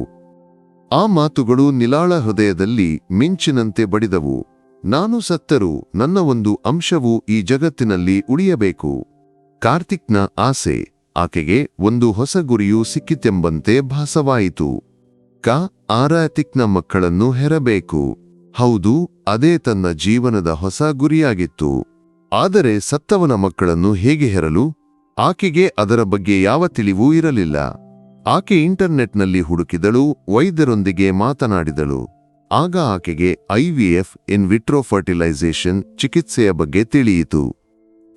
ಆ ಮಾತುಗಳು ನಿಲಾಳ ಹೃದಯದಲ್ಲಿ ಮಿಂಚಿನಂತೆ ಬಡಿದವು. ನಾನು ಸತ್ತರೂ ನನ್ನ ಒಂದು ಅಂಶವು ಈ ಜಗತ್ತಿನಲ್ಲಿ ಉಳಿಯಬೇಕು. ಕಾರ್ತಿಕ್ನ ಆಸೆ ಆಕೆಗೆ ಒಂದು ಹೊಸ ಗುರಿಯೂ ಸಿಕ್ಕಿತೆಂಬಂತೆ ಭಾಸವಾಯಿತು. ಕ, ಆರಾತಿಕ್ನ ಮಕ್ಕಳನ್ನು ಹೆರಬೇಕು. ಹೌದು, ಅದೇ ತನ್ನ ಜೀವನದ ಹೊಸ ಗುರಿಯಾಗಿತ್ತು. ಆದರೆ ಸತ್ತವನ ಮಕ್ಕಳನ್ನು ಹೇಗೆ ಹೆರಲು? ಆಕೆಗೆ ಅದರ ಬಗ್ಗೆ ಯಾವ ತಿಳಿವೂ ಇರಲಿಲ್ಲ. ಆಕೆ ಇಂಟರ್ನೆಟ್ನಲ್ಲಿ ಹುಡುಕಿದಳು, ವೈದ್ಯರೊಂದಿಗೆ ಮಾತನಾಡಿದಳು. ಆಗ ಆಕೆಗೆ ಐವಿಎಫ್ ಇನ್ ವಿಟ್ರೋ ಫರ್ಟಿಲೈಸೇಷನ್ ಚಿಕಿತ್ಸೆಯ ಬಗ್ಗೆ ತಿಳಿಯಿತು.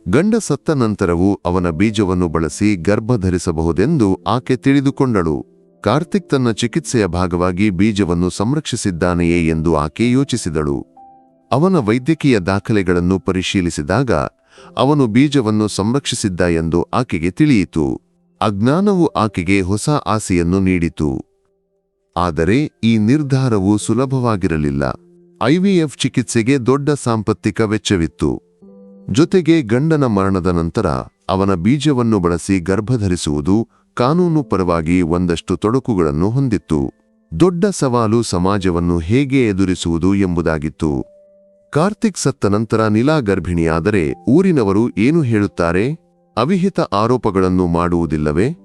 ಗಂಡ ಸತ್ತ ನಂತರವೂ ಅವನ ಬೀಜವನ್ನು ಬಳಸಿ ಗರ್ಭಧರಿಸಬಹುದೆಂದು ಆಕೆ ತಿಳಿದುಕೊಂಡಳು. ಕಾರ್ತಿಕ್ ತನ್ನ ಚಿಕಿತ್ಸೆಯ ಭಾಗವಾಗಿ ಬೀಜವನ್ನು ಸಂರಕ್ಷಿಸಿದ್ದಾನೆಯೇ ಎಂದು ಆಕೆ ಯೋಚಿಸಿದಳು. ಅವನ ವೈದ್ಯಕೀಯ ದಾಖಲೆಗಳನ್ನು ಪರಿಶೀಲಿಸಿದಾಗ ಅವನು ಬೀಜವನ್ನು ಸಂರಕ್ಷಿಸಿದ್ದ ಎಂದು ಆಕೆಗೆ ತಿಳಿಯಿತು. ಅಜ್ಞಾನವು ಆಕೆಗೆ ಹೊಸ ಆಸೆಯನ್ನು ನೀಡಿತು. ಆದರೆ ಈ ನಿರ್ಧಾರವು ಸುಲಭವಾಗಿರಲಿಲ್ಲ. ಐವಿಎಫ್ ಚಿಕಿತ್ಸೆಗೆ ದೊಡ್ಡ ಸಾಂಪತ್ತಿಕ ವೆಚ್ಚವಿತ್ತು. ಜೊತೆಗೆ ಗಂಡನ ಮರಣದ ನಂತರ ಅವನ ಬೀಜವನ್ನು ಬಳಸಿ ಗರ್ಭಧರಿಸುವುದು ಕಾನೂನು ಪರವಾಗಿ ಒಂದಷ್ಟು ತೊಡಕುಗಳನ್ನು ಹೊಂದಿತ್ತು. ದೊಡ್ಡ ಸವಾಲು ಸಮಾಜವನ್ನು ಹೇಗೆ ಎದುರಿಸುವುದು ಎಂಬುದಾಗಿತ್ತು. ಕಾರ್ತಿಕ್ ಸತ್ತ ನಂತರ ನಿಲಾ ಗರ್ಭಿಣಿಯಾದರೆ ಊರಿನವರು ಏನು ಹೇಳುತ್ತಾರೆ? ಅವಿಹಿತ ಆರೋಪಗಳನ್ನು ಮಾಡುವುದಿಲ್ಲವೇ?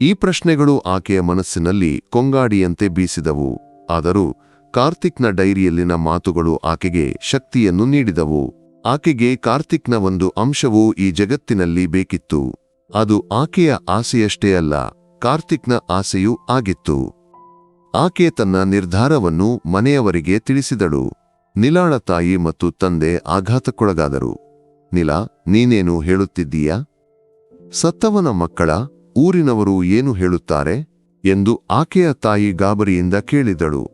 ಈ ಪ್ರಶ್ನೆಗಳು ಆಕೆಯ ಮನಸ್ಸಿನಲ್ಲಿ ಕೊಂಗಾಡಿಯಂತೆ ಬೀಸಿದವು. ಆದರೂ ಕಾರ್ತಿಕ್ನ ಡೈರಿಯಲ್ಲಿನ ಮಾತುಗಳು ಆಕೆಗೆ ಶಕ್ತಿಯನ್ನು ನೀಡಿದವು. ಆಕೆಗೆ ಕಾರ್ತಿಕ್ನ ಒಂದು ಅಂಶವೂ ಈ ಜಗತ್ತಿನಲ್ಲಿ ಬೇಕಿತ್ತು. ಅದು ಆಕೆಯ ಆಸೆಯಷ್ಟೇ ಅಲ್ಲ, ಕಾರ್ತಿಕ್ನ ಆಸೆಯೂ ಆಗಿತ್ತು. ಆಕೆ ತನ್ನ ನಿರ್ಧಾರವನ್ನು ಮನೆಯವರಿಗೆ ತಿಳಿಸಿದಳು. ನಿಲಾಳ ತಾಯಿ ಮತ್ತು ತಂದೆ ಆಘಾತಕ್ಕೊಳಗಾದರು. ನಿಲಾ, ನೀನೇನು ಹೇಳುತ್ತಿದ್ದೀಯಾ? ಸತ್ತವನ ಮಕ್ಕಳ, ಊರಿನವರು ಏನು ಹೇಳುತ್ತಾರೆ? ಎಂದು ಆಕೆಯ ತಾಯಿ ಗಾಬರಿಯಿಂದ ಕೇಳಿದಳು.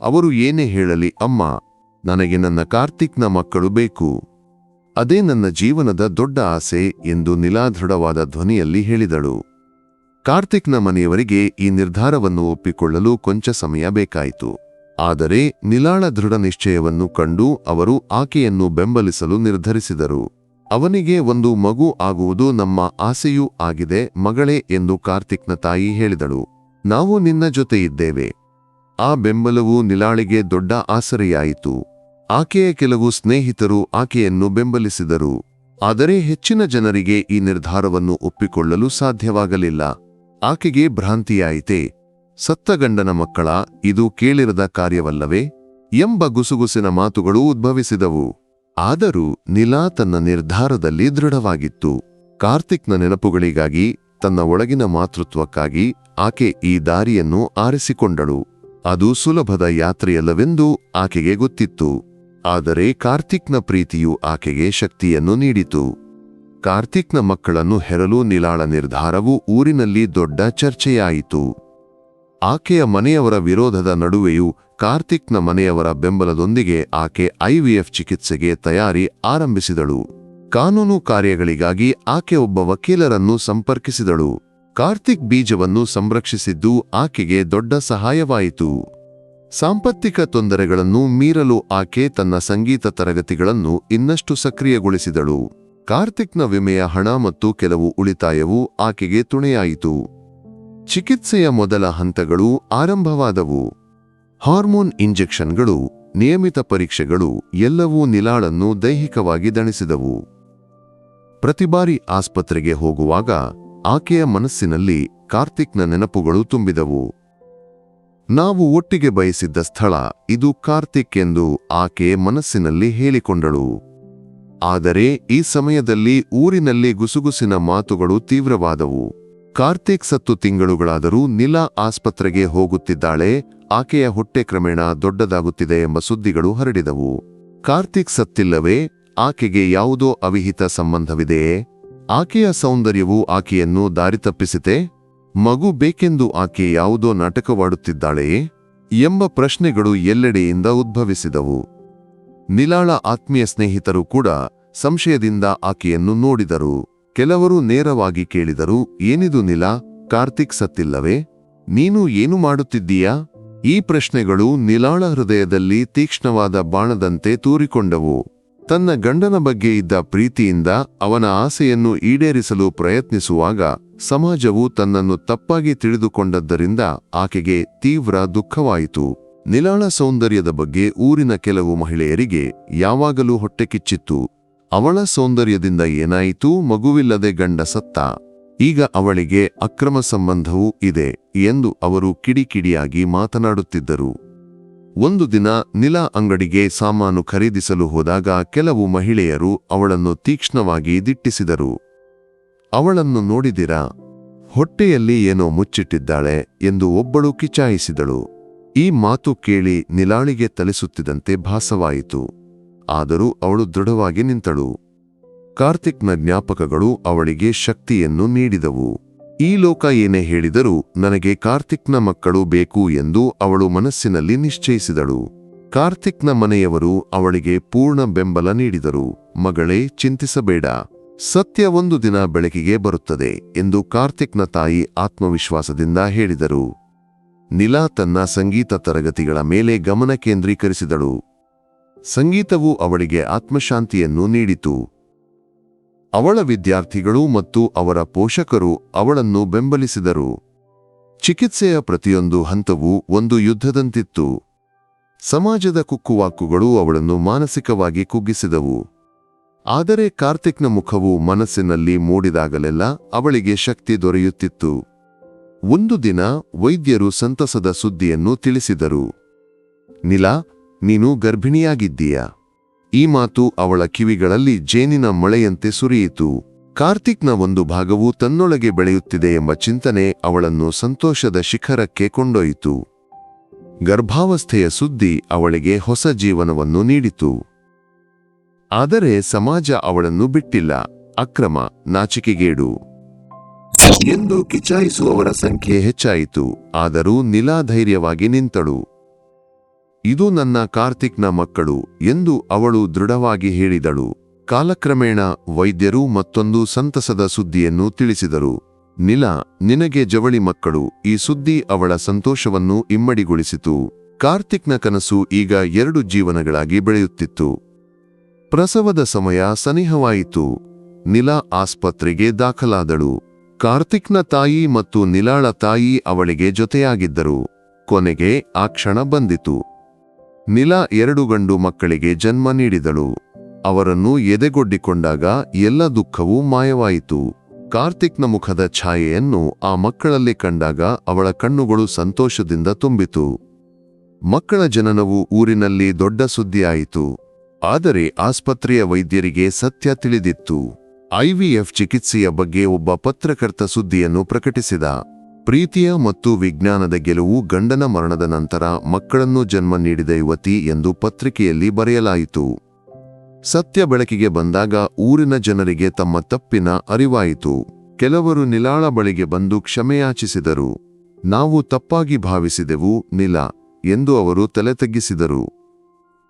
ಅವರು ಏನೇ ಹೇಳಲಿ ಅಮ್ಮ ನನಗೆ ನನ್ನ ಕಾರ್ತಿಕ್ನ ಮಕ್ಕಳು ಬೇಕು. ಅದೇ ನನ್ನ ಜೀವನದ ದೊಡ್ಡ ಆಸೆ ಎಂದು ನಿಲಾದೃಢವಾದ ಧ್ವನಿಯಲ್ಲಿ ಹೇಳಿದಳು. ಕಾರ್ತಿಕ್ನ ಮನೆಯವರಿಗೆ ಈ ನಿರ್ಧಾರವನ್ನು ಒಪ್ಪಿಕೊಳ್ಳಲು ಕೊಂಚ ಸಮಯ ಬೇಕಾಯಿತು. ಆದರೆ ನಿಲಾಳ ದೃಢ ನಿಶ್ಚಯವನ್ನು ಕಂಡು ಅವರು ಆಕೆಯನ್ನು ಬೆಂಬಲಿಸಲು ನಿರ್ಧರಿಸಿದರು. ಅವನಿಗೆ ಒಂದು ಮಗು ಆಗುವುದು ನಮ್ಮ ಆಸೆಯೂ ಆಗಿದೆ ಮಗಳೇ ಎಂದು ಕಾರ್ತಿಕ್ನ ತಾಯಿ ಹೇಳಿದಳು. ನಾವು ನಿನ್ನ ಜೊತೆ ಇದ್ದೇವೆ ಆ ಬೆಂಬಲವು ನಿಲಾಳಿಗೆ ದೊಡ್ಡ ಆಸರೆಯಾಯಿತು. ಆಕೆಯ ಕೆಲವು ಸ್ನೇಹಿತರು ಆಕೆಯನ್ನು ಬೆಂಬಲಿಸಿದರು. ಆದರೆ ಹೆಚ್ಚಿನ ಜನರಿಗೆ ಈ ನಿರ್ಧಾರವನ್ನು ಒಪ್ಪಿಕೊಳ್ಳಲು ಸಾಧ್ಯವಾಗಲಿಲ್ಲ. ಆಕೆಗೆ ಭ್ರಾಂತಿಯಾಯಿತೆ, ಸತ್ತ ಗಂಡನ ಮಕ್ಕಳ, ಇದು ಕೇಳಿರದ ಕಾರ್ಯವಲ್ಲವೇ? ಎಂಬ ಗುಸುಗುಸಿನ ಮಾತುಗಳು ಉದ್ಭವಿಸಿದವು. ಆದರೂ ನಿಲಾ ತನ್ನ ನಿರ್ಧಾರದಲ್ಲಿ ದೃಢವಾಗಿತ್ತು. ಕಾರ್ತಿಕ್ನ ನೆನಪುಗಳಿಗಾಗಿ, ತನ್ನ ಒಳಗಿನ ಮಾತೃತ್ವಕ್ಕಾಗಿ ಆಕೆ ಈ ದಾರಿಯನ್ನು ಆರಿಸಿಕೊಂಡಳು. ಅದು ಸುಲಭದ ಯಾತ್ರೆಯಲ್ಲವೆಂದು ಆಕೆಗೆ ಗೊತ್ತಿತ್ತು. ಆದರೆ ಕಾರ್ತಿಕ್ನ ಪ್ರೀತಿಯು ಆಕೆಗೆ ಶಕ್ತಿಯನ್ನು ನೀಡಿತು. ಕಾರ್ತಿಕ್ನ ಮಕ್ಕಳನ್ನು ಹೆರಲು ನಿಲಾಳ ನಿರ್ಧಾರವು ಊರಿನಲ್ಲಿ ದೊಡ್ಡ ಚರ್ಚೆಯಾಯಿತು. ಆಕೆಯ ಮನೆಯವರ ವಿರೋಧದ ನಡುವೆಯೂ ಕಾರ್ತಿಕ್ನ ಮನೆಯವರ ಬೆಂಬಲದೊಂದಿಗೆ ಆಕೆ ಐವಿಎಫ್ ಚಿಕಿತ್ಸೆಗೆ ತಯಾರಿ ಆರಂಭಿಸಿದಳು. ಕಾನೂನು ಕಾರ್ಯಗಳಿಗಾಗಿ ಆಕೆ ಒಬ್ಬ ವಕೀಲರನ್ನು ಸಂಪರ್ಕಿಸಿದಳು. ಕಾರ್ತಿಕ್ ಬೀಜವನ್ನು ಸಂರಕ್ಷಿಸಿದ್ದು ಆಕೆಗೆ ದೊಡ್ಡ ಸಹಾಯವಾಯಿತು. ಸಾಂಪತ್ತಿಕ ತೊಂದರೆಗಳನ್ನು ಮೀರಲು ಆಕೆ ತನ್ನ ಸಂಗೀತ ತರಗತಿಗಳನ್ನು ಇನ್ನಷ್ಟು ಸಕ್ರಿಯಗೊಳಿಸಿದಳು. ಕಾರ್ತಿಕ್ನ ವಿಮೆಯ ಹಣ ಮತ್ತು ಕೆಲವು ಉಳಿತಾಯವು ಆಕೆಗೆ ತುಣೆಯಾಯಿತು. ಚಿಕಿತ್ಸೆಯ ಮೊದಲ ಹಂತಗಳು ಆರಂಭವಾದವು. ಹಾರ್ಮೋನ್ ಇಂಜೆಕ್ಷನ್ಗಳು, ನಿಯಮಿತ ಪರೀಕ್ಷೆಗಳು ಎಲ್ಲವೂ ನಿಲಾಳನ್ನು ದೈಹಿಕವಾಗಿ ದಣಿಸಿದವು. ಪ್ರತಿ ಬಾರಿ ಆಸ್ಪತ್ರೆಗೆ ಹೋಗುವಾಗ ಆಕೆಯ ಮನಸ್ಸಿನಲ್ಲಿ ಕಾರ್ತಿಕ್ನ ನೆನಪುಗಳು ತುಂಬಿದವು. ನಾವು ಒಟ್ಟಿಗೆ ಬಯಸಿದ್ದ ಸ್ಥಳ ಇದು ಕಾರ್ತಿಕ್ ಎಂದು ಆಕೆ ಮನಸ್ಸಿನಲ್ಲಿ ಹೇಳಿಕೊಂಡಳು. ಆದರೆ ಈ ಸಮಯದಲ್ಲಿ ಊರಿನಲ್ಲಿ ಗುಸುಗುಸಿನ ಮಾತುಗಳು ತೀವ್ರವಾದವು. ಕಾರ್ತಿಕ್ ಸತ್ತು ತಿಂಗಳುಗಳಾದರೂ ನಿಲಾ ಆಸ್ಪತ್ರೆಗೆ ಹೋಗುತ್ತಿದ್ದಾಳೆ, ಆಕೆಯ ಹೊಟ್ಟೆ ಕ್ರಮೇಣ ದೊಡ್ಡದಾಗುತ್ತಿದೆ ಎಂಬ ಸುದ್ದಿಗಳು ಹರಡಿದವು. ಕಾರ್ತಿಕ್ ಸತ್ತಿಲ್ಲವೇ, ಆಕೆಗೆ ಯಾವುದೋ ಅವಿಹಿತ ಸಂಬಂಧವಿದೆಯೇ? ಆಕೆಯ ಸೌಂದರ್ಯವು ಆಕೆಯನ್ನು ದಾರಿ ತಪ್ಪಿಸಿತೆ ಮಗು ಬೇಕೆಂದು ಆಕೆ ಯಾವುದೋ ನಾಟಕವಾಡುತ್ತಿದ್ದಾಳೆಯೇ ಎಂಬ ಪ್ರಶ್ನೆಗಳು ಎಲ್ಲೆಡೆಯಿಂದ ಉದ್ಭವಿಸಿದವು. ನಿಲಾಳ ಆತ್ಮೀಯ ಸ್ನೇಹಿತರು ಕೂಡ ಸಂಶಯದಿಂದ ಆಕೆಯನ್ನು ನೋಡಿದರು. ಕೆಲವರು ನೇರವಾಗಿ ಕೇಳಿದರು, ಏನಿದು ನಿಲಾ? ಕಾರ್ತಿಕ್ ಸತ್ತಿಲ್ಲವೇ? ನೀನು ಏನು ಮಾಡುತ್ತಿದ್ದೀಯಾ? ಈ ಪ್ರಶ್ನೆಗಳು ನಿಲಾಳ ಹೃದಯದಲ್ಲಿ ತೀಕ್ಷ್ಣವಾದ ಬಾಣದಂತೆ ತೂರಿಕೊಂಡವು. ತನ್ನ ಗಂಡನ ಬಗ್ಗೆ ಇದ್ದ ಪ್ರೀತಿಯಿಂದ ಅವನ ಆಸೆಯನ್ನು ಈಡೇರಿಸಲು ಪ್ರಯತ್ನಿಸುವಾಗ ಸಮಾಜವು ತನ್ನನ್ನು ತಪ್ಪಾಗಿ ತಿಳಿದುಕೊಂಡದ್ದರಿಂದ ಆಕೆಗೆ ತೀವ್ರ ದುಃಖವಾಯಿತು. ನಿಲಾಳ ಸೌಂದರ್ಯದ ಬಗ್ಗೆ ಊರಿನ ಕೆಲವು ಮಹಿಳೆಯರಿಗೆ ಯಾವಾಗಲೂ ಹೊಟ್ಟೆ ಕಿಚ್ಚಿತ್ತು. ಅವಳ ಸೌಂದರ್ಯದಿಂದ ಏನಾಯಿತು ಮಗುವಿಲ್ಲದೆ ಗಂಡ ಸತ್ತ. ಈಗ ಅವಳಿಗೆ ಅಕ್ರಮ ಸಂಬಂಧವೂ ಇದೆ ಎಂದು ಅವರು ಕಿಡಿಕಿಡಿಯಾಗಿ ಮಾತನಾಡುತ್ತಿದ್ದರು. ಒಂದು ದಿನ ನಿಲಾ ಅಂಗಡಿಗೆ ಸಾಮಾನು ಖರೀದಿಸಲು ಹೋದಾಗ ಕೆಲವು ಮಹಿಳೆಯರು ಅವಳನ್ನು ತೀಕ್ಷ್ಣವಾಗಿ ದಿಟ್ಟಿಸಿದರು. ಅವಳನ್ನು ನೋಡಿದಿರಾ? ಹೊಟ್ಟೆಯಲ್ಲಿ ಏನೋ ಮುಚ್ಚಿಟ್ಟಿದ್ದಾಳೆ ಎಂದು ಒಬ್ಬಳು ಕಿಚಾಯಿಸಿದಳು. ಈ ಮಾತು ಕೇಳಿ ನಿಲಾಳಿಗೆ ತಲಿಸುತ್ತಿದಂತೆ ಭಾಸವಾಯಿತು. ಆದರೂ ಅವಳು ದೃಢವಾಗಿ ನಿಂತಳು. ಕಾರ್ತಿಕ್ನ ಜ್ಞಾಪಕಗಳು ಅವಳಿಗೆ ಶಕ್ತಿಯನ್ನು ನೀಡಿದವು. ಈ ಲೋಕ ಏನೇ ಹೇಳಿದರೂ ನನಗೆ ಕಾರ್ತಿಕ್ನ ಮಕ್ಕಳು ಬೇಕು ಎಂದು ಅವಳು ಮನಸ್ಸಿನಲ್ಲಿ ನಿಶ್ಚಯಿಸಿದಳು. ಕಾರ್ತಿಕ್ನ ಮನೆಯವರು ಅವಳಿಗೆ ಪೂರ್ಣ ಬೆಂಬಲ ನೀಡಿದರು. ಮಗಳೇ, ಚಿಂತಿಸಬೇಡ. ಸತ್ಯ ಒಂದು ದಿನ ಬೆಳಕಿಗೆ ಬರುತ್ತದೆ ಎಂದು ಕಾರ್ತಿಕ್ನ ತಾಯಿ ಆತ್ಮವಿಶ್ವಾಸದಿಂದ ಹೇಳಿದರು. ನಿಲಾ ತನ್ನ ಸಂಗೀತ ತರಗತಿಗಳ ಮೇಲೆ ಗಮನ ಕೇಂದ್ರೀಕರಿಸಿದಳು. ಸಂಗೀತವು ಅವಳಿಗೆ ಆತ್ಮಶಾಂತಿಯನ್ನು ನೀಡಿತು. ಅವಳ ವಿದ್ಯಾರ್ಥಿಗಳು ಮತ್ತು ಅವರ ಪೋಷಕರು ಅವಳನ್ನು ಬೆಂಬಲಿಸಿದರು. ಚಿಕಿತ್ಸೆಯ ಪ್ರತಿಯೊಂದು ಹಂತವೂ ಒಂದು ಯುದ್ಧದಂತಿತ್ತು. ಸಮಾಜದ ಕುಕ್ಕುವಾಕುಗಳು ಅವಳನ್ನು ಮಾನಸಿಕವಾಗಿ ಕುಗ್ಗಿಸಿದವು. ಆದರೆ ಕಾರ್ತಿಕ್ನ ಮುಖವು ಮನಸ್ಸಿನಲ್ಲಿ ಮೂಡಿದಾಗಲೆಲ್ಲ ಅವಳಿಗೆ ಶಕ್ತಿ ದೊರೆಯುತ್ತಿತ್ತು. ಒಂದು ದಿನ ವೈದ್ಯರು ಸಂತಸದ ಸುದ್ದಿಯನ್ನು ತಿಳಿಸಿದರು. ನಿಲಾ, ನೀನು ಗರ್ಭಿಣಿಯಾಗಿದ್ದೀಯಾ? ಈ ಮಾತು ಅವಳ ಕಿವಿಗಳಲ್ಲಿ ಜೇನಿನ ಮಳೆಯಂತೆ ಸುರಿಯಿತು. ಕಾರ್ತಿಕ್ನ ಒಂದು ಭಾಗವು ತನ್ನೊಳಗೆ ಬೆಳೆಯುತ್ತಿದೆ ಎಂಬ ಚಿಂತನೆ ಅವಳನ್ನು ಸಂತೋಷದ ಶಿಖರಕ್ಕೆ ಕೊಂಡೊಯಿತು ಗರ್ಭಾವಸ್ಥೆಯ ಸುದ್ದಿ ಅವಳಿಗೆ ಹೊಸ ಜೀವನವನ್ನು ನೀಡಿತು. ಆದರೆ ಸಮಾಜ ಅವಳನ್ನು ಬಿಟ್ಟಿಲ್ಲ. ಅಕ್ರಮ ನಾಚಿಕೆಗೇಡು. ಎಂದು ಕಿಚಾಯಿಸುವವರ ಸಂಖ್ಯೆ ಹೆಚ್ಚಾಯಿತು. ಆದರೂ ನಿಲಾಧೈರ್ಯವಾಗಿ ನಿಂತಳು. ಇದು ನನ್ನ ಕಾರ್ತಿಕ್ನ ಮಕ್ಕಳು ಎಂದು ಅವಳು ದೃಢವಾಗಿ ಹೇಳಿದಳು. ಕಾಲಕ್ರಮೇಣ ವೈದ್ಯರು ಮತ್ತೊಂದು ಸಂತಸದ ಸುದ್ದಿಯನ್ನು ತಿಳಿಸಿದರು. ನಿಲ, ನಿನಗೆ ಜವಳಿ ಮಕ್ಕಳು, ಈ ಸುದ್ದಿ ಅವಳ ಸಂತೋಷವನ್ನು ಇಮ್ಮಡಿಗೊಳಿಸಿತು. ಕಾರ್ತಿಕ್ನ ಕನಸು ಈಗ ಎರಡು ಜೀವನಗಳಾಗಿ ಬೆಳೆಯುತ್ತಿತ್ತು. ಪ್ರಸವದ ಸಮಯ ಸನಿಹವಾಯಿತು. ನಿಲ ಆಸ್ಪತ್ರೆಗೆ ದಾಖಲಾದಳು. ಕಾರ್ತಿಕ್ನ ತಾಯಿ ಮತ್ತು ನಿಲಾಳ ತಾಯಿ ಅವಳಿಗೆ ಜೊತೆಯಾಗಿದ್ದರು. ಕೊನೆಗೆ ಆ ಕ್ಷಣ ಬಂದಿತು. ನಿಲ ಎರಡು ಗಂಡು ಮಕ್ಕಳಿಗೆ ಜನ್ಮ ನೀಡಿದಳು. ಅವರನ್ನು ಎದೆಗೊಡ್ಡಿಕೊಂಡಾಗ ಎಲ್ಲ ದುಃಖವೂ ಮಾಯವಾಯಿತು. ಕಾರ್ತಿಕ್ನ ಮುಖದ ಛಾಯೆಯನ್ನು ಆ ಮಕ್ಕಳಲ್ಲಿ ಕಂಡಾಗ ಅವಳ ಕಣ್ಣುಗಳು ಸಂತೋಷದಿಂದ ತುಂಬಿತು. ಮಕ್ಕಳ ಜನನವು ಊರಿನಲ್ಲಿ ದೊಡ್ಡ ಸುದ್ದಿಯಾಯಿತು. ಆದರೆ ಆಸ್ಪತ್ರೆಯ ವೈದ್ಯರಿಗೆ ಸತ್ಯ ತಿಳಿದಿತ್ತು. ಐವಿಎಫ್ ಚಿಕಿತ್ಸೆಯ ಬಗ್ಗೆ ಒಬ್ಬ ಪತ್ರಕರ್ತ ಸುದ್ದಿಯನ್ನು ಪ್ರಕಟಿಸಿದ. ಪ್ರೀತಿಯ ಮತ್ತು ವಿಜ್ಞಾನದ ಗೆಲುವು ಗಂಡನ ಮರಣದ ನಂತರ ಮಕ್ಕಳನ್ನು ಜನ್ಮ ನೀಡಿದ ಯುವತಿ ಎಂದು ಪತ್ರಿಕೆಯಲ್ಲಿ ಬರೆಯಲಾಯಿತು. ಸತ್ಯ ಬೆಳಕಿಗೆ ಬಂದಾಗ ಊರಿನ ಜನರಿಗೆ ತಮ್ಮ ತಪ್ಪಿನ ಅರಿವಾಯಿತು. ಕೆಲವರು ನಿಲಾಳ ಬಳಿಗೆ ಬಂದು ಕ್ಷಮೆಯಾಚಿಸಿದರು. ನಾವು ತಪ್ಪಾಗಿ ಭಾವಿಸಿದೆವು, ನಿಲ, ಎಂದು ಅವರು ತಲೆ ತಗ್ಗಿಸಿದರು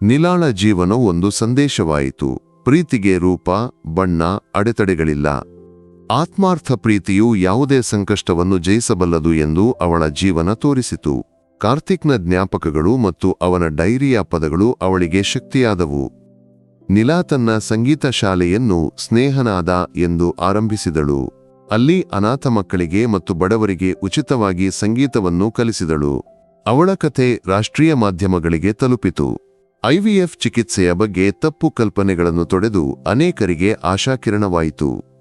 ನಿಲಾಳ ಜೀವನ ಒಂದು ಸಂದೇಶವಾಯಿತು. ಪ್ರೀತಿಗೆ ರೂಪ, ಬಣ್ಣ, ಅಡೆತಡೆಗಳಿಲ್ಲ. ಆತ್ಮಾರ್ಥ ಪ್ರೀತಿಯು ಯಾವುದೇ ಸಂಕಷ್ಟವನ್ನು ಜಯಿಸಬಲ್ಲದು ಎಂದು ಅವಳ ಜೀವನ ತೋರಿಸಿತು. ಕಾರ್ತಿಕ್ನ ಜ್ಞಾಪಕಗಳು ಮತ್ತು ಅವನ ಡೈರಿಯ ಪದಗಳು ಅವಳಿಗೆ ಶಕ್ತಿಯಾದವು. ನಿಲಾ ತನ್ನ ಸಂಗೀತ ಶಾಲೆಯನ್ನು ಸ್ನೇಹನಾದ ಎಂದು ಆರಂಭಿಸಿದಳು. ಅಲ್ಲಿ ಅನಾಥ ಮಕ್ಕಳಿಗೆ ಮತ್ತು ಬಡವರಿಗೆ ಉಚಿತವಾಗಿ ಸಂಗೀತವನ್ನು ಕಲಿಸಿದಳು. ಅವಳ ಕಥೆ ರಾಷ್ಟ್ರೀಯ ಮಾಧ್ಯಮಗಳಿಗೆ ತಲುಪಿತು. ಐವಿಎಫ್ ಚಿಕಿತ್ಸೆಯ ಬಗ್ಗೆ ತಪ್ಪು ಕಲ್ಪನೆಗಳನ್ನು ತೊಡೆದು ಅನೇಕರಿಗೆ ಆಶಾಕಿರಣವಾಯಿತು.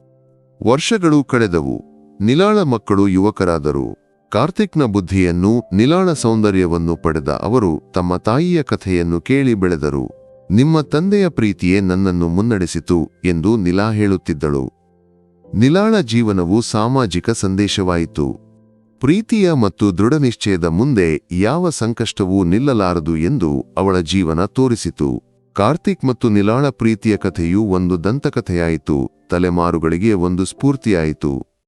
ವರ್ಷಗಳು ಕಳೆದವು. ನಿಲಾಳ ಮಕ್ಕಳು ಯುವಕರಾದರು. ಕಾರ್ತಿಕ್ನ ಬುದ್ಧಿಯನ್ನು, ನಿಲಾಳ ಸೌಂದರ್ಯವನ್ನು ಪಡೆದ ಅವರು ತಮ್ಮ ತಾಯಿಯ ಕಥೆಯನ್ನು ಕೇಳಿ ಬೆಳೆದರು. ನಿಮ್ಮ ತಂದೆಯ ಪ್ರೀತಿಯೇ ನನ್ನನ್ನು ಮುನ್ನಡೆಸಿತು ಎಂದು ನಿಲಾ ಹೇಳುತ್ತಿದ್ದಳು. ನಿಲಾಳ ಜೀವನವು ಸಾಮಾಜಿಕ ಸಂದೇಶವಾಯಿತು. ಪ್ರೀತಿಯ ಮತ್ತು ದೃಢನಿಶ್ಚಯದ ಮುಂದೆ ಯಾವ ಸಂಕಷ್ಟವೂ ನಿಲ್ಲಲಾರದು ಎಂದು ಅವಳ ಜೀವನ ತೋರಿಸಿತು. ಕಾರ್ತಿಕ್ ಮತ್ತು ನಿಲಾಳ ಪ್ರೀತಿಯ ಕಥೆಯು ಒಂದು ದಂತಕಥೆಯಾಯಿತು ತಲೆಮಾರುಗಳಿಗೆ ಒಂದು ಸ್ಫೂರ್ತಿಯಾಯಿತು.